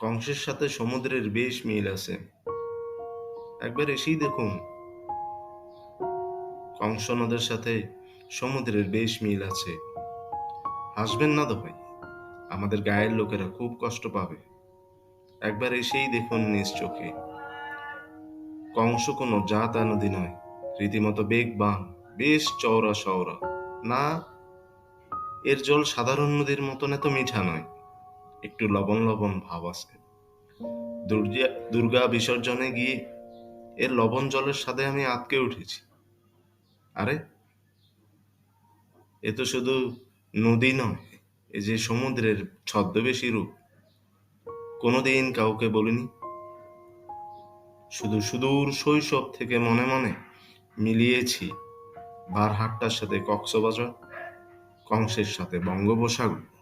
কংসের সাথে সমুদ্রের বেশ মিল আছে। একবার এসেই দেখুন। কংস নদের সাথে সমুদ্রের বেশ মিল আছে। হাসবেন না তো ভাই আমাদের গায়ের লোকেরা খুব কষ্ট পাবে। একবার এসেই দেখুন নিজ চোখে। কংস কোনো জাতা নদী নয়, রীতিমতো বেগ বেগবান, বেশ চওড়া চওড়া না, এর জল সাধারণ নদীর মতন এত মিঠা নয়। একটু লবণ লবণ ভাব আছে। দুর্গা বিসর্জনে গিয়ে এর লবণ জলের সাথে আমি আটকে উঠেছি। আরে, এ তো শুধু নদী নয়, এ যে সমুদ্রের ছদ্মবেশী রূপ। কোনোদিন কাউকে বলিনি। শুধু সুদূর শৈশব থেকে মনে মনে মিলিয়েছি বারহাট্টার সাথে কক্সবাজার, কংসের সাথে বঙ্গোপসাগর।